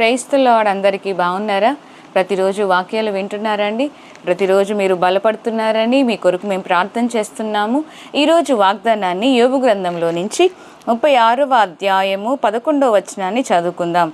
క్రైస్తవుల అందరికీ బాగున్నారా? ప్రతిరోజు వాక్యాలు వింటున్నారండి. ప్రతిరోజు మీరు బలపడుతున్నారని మీ కొరకు మేము ప్రార్థన చేస్తున్నాము. ఈరోజు వాగ్దానాన్ని యోగు గ్రంథంలో నుంచి ముప్పై ఆరవ అధ్యాయము పదకొండవ వచనాన్ని చదువుకుందాం.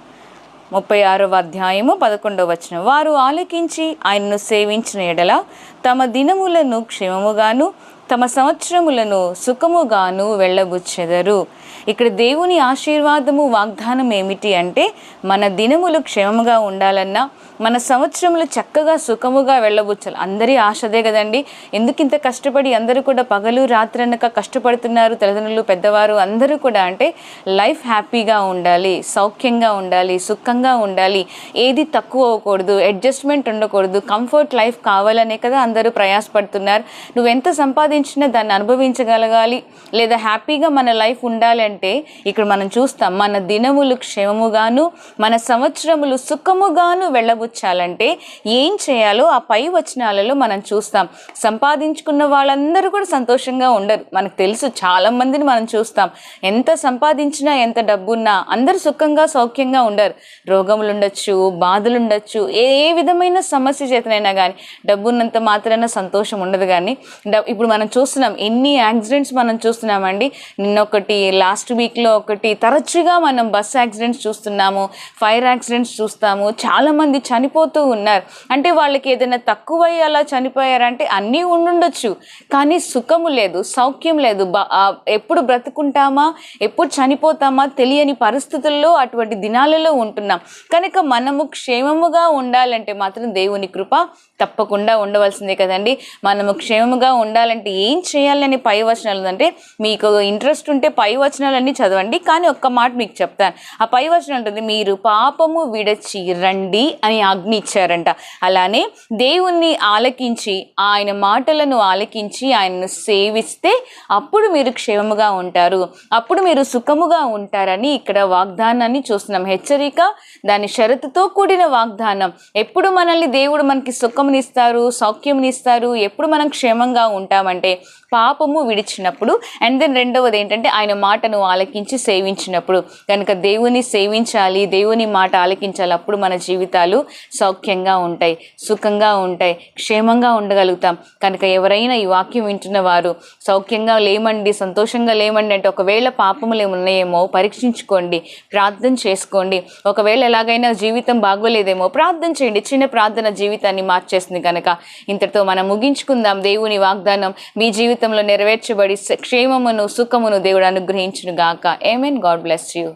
ముప్పై ఆరవ అధ్యాయము పదకొండవ వచనం. వారు ఆలకించి ఆయనను సేవించిన ఎడల తమ దినములను క్షేమముగాను తమ సంవత్సరములను సుఖముగాను వెళ్ళబుచ్చెదరు. ఇక్కడ దేవుని ఆశీర్వాదము వాగ్దానం ఏమిటి అంటే మన దినములు క్షేమముగా ఉండాలన్నా మన సంవత్సరములు చక్కగా సుఖముగా వెళ్ళబుచ్చాలి. అందరి ఆశదే కదండి. ఎందుకు ఇంత కష్టపడి అందరూ కూడా పగలు రాత్రి అనక కష్టపడుతున్నారు తల్లిదండ్రులు పెద్దవారు అందరూ కూడా అంటే లైఫ్ హ్యాపీగా ఉండాలి సౌఖ్యంగా ఉండాలి సుఖంగా ఉండాలి. ఏది తక్కువ అవ్వకూడదు అడ్జస్ట్మెంట్ ఉండకూడదు కంఫర్ట్ లైఫ్ కావాలనే కదా అందరూ ప్రయాసపడుతున్నారు. నువ్వు ఎంత సంపాదించిన దాన్ని అనుభవించగలగాలి లేదా హ్యాపీగా మన లైఫ్ ఉండాలంటే ఇక్కడ మనం చూస్తాం మన దినములు క్షేమముగాను మన సంవత్సరములు సుఖముగాను వెళ్ళబుచ్చాలంటే ఏం చేయాలో ఆ పై వచనాలలో మనం చూస్తాం. సంపాదించుకున్న వాళ్ళందరూ కూడా సంతోషంగా ఉండరు. మనకు తెలుసు చాలా మందిని మనం చూస్తాం. ఎంత సంపాదించినా ఎంత డబ్బున్నా అందరూ సుఖంగా సౌఖ్యంగా ఉండరు. రోగములు ఉండొచ్చు బాధలు ఉండొచ్చు ఏ విధమైన సమస్య చేతనైనా కానీ డబ్బున్నంత మాత్రాన సంతోషం ఉండదు కానీ ఇప్పుడు మనం చూస్తున్నాం. ఎన్ని యాక్సిడెంట్స్ మనం చూస్తున్నామండి. నిన్న ఒకటి లాస్ట్ వీక్లో ఒకటి తరచుగా మనం బస్ యాక్సిడెంట్స్ చూస్తున్నాము ఫైర్ యాక్సిడెంట్స్ చూస్తాము. చాలామంది చనిపోతూ ఉన్నారు. అంటే వాళ్ళకి ఏదైనా తక్కువ అలా చనిపోయారంటే అన్నీ ఉండుండొచ్చు. కానీ సుఖము లేదు సౌఖ్యం లేదు. బ- ఎప్పుడు బ్రతుకుంటామా ఎప్పుడు చనిపోతామా తెలియని పరిస్థితుల్లో అటువంటి దినాలలో ఉంటున్నాం. కనుక మనము క్షేమముగా ఉండాలంటే మాత్రం దేవుని కృప తప్పకుండా ఉండవలసిందే కదండి. మనము క్షేమముగా ఉండాలంటే ఏం చేయాలని పై వచనాలు అంటే మీకు ఇంట్రెస్ట్ ఉంటే పై వచనాలన్నీ చదవండి కానీ ఒక్క మాట మీకు చెప్తాను. ఆ పై వచనం ఉంటుంది మీరు పాపము విడచి రండి అని ఆజ్ఞ ఇచ్చారంట. అలానే దేవుణ్ణి ఆలకించి ఆయన మాటలను ఆలకించి ఆయనను సేవిస్తే అప్పుడు మీరు క్షేమముగా ఉంటారు. అప్పుడు మీరు సుఖముగా ఉంటారని ఇక్కడ వాగ్దానాన్ని చూస్తున్నాం. హెచ్చరిక దాని షరతుతో కూడిన వాగ్దానం. ఎప్పుడు మనల్ని దేవుడు మనకి సుఖమునిస్తారు సౌఖ్యమునిస్తారు ఎప్పుడు మనం క్షేమంగా ఉంటామంటే siempre పాపము విడిచినప్పుడు అండ్ దెన్ రెండవది ఏంటంటే ఆయన మాటను ఆలకించి సేవించినప్పుడు. కనుక దేవుని సేవించాలి దేవుని మాట ఆలకించాలి అప్పుడు మన జీవితాలు సౌఖ్యంగా ఉంటాయి సుఖంగా ఉంటాయి క్షేమంగా ఉండగలుగుతాం. కనుక ఎవరైనా ఈ వాక్యం వింటున్న వారు సౌఖ్యంగా లేమండి సంతోషంగా లేమండి అంటే ఒకవేళ పాపములు ఏమున్నాయేమో పరీక్షించుకోండి ప్రార్థన చేసుకోండి. ఒకవేళ ఎలాగైనా జీవితం బాగోలేదేమో ప్రార్థన చేయండి. చిన్న ప్రార్థన జీవితాన్ని మార్చేస్తుంది కనుక. ఇంతటితో మనం ముగించుకుందాం దేవుని వాగ్దానం. మీ జీవితం జీవితంలో నెరవేర్చబడి క్షేమమును సుఖమును దేవుడు అనుగ్రహించును గాక ఏమేన్ గాడ్ బ్లెస్ యూ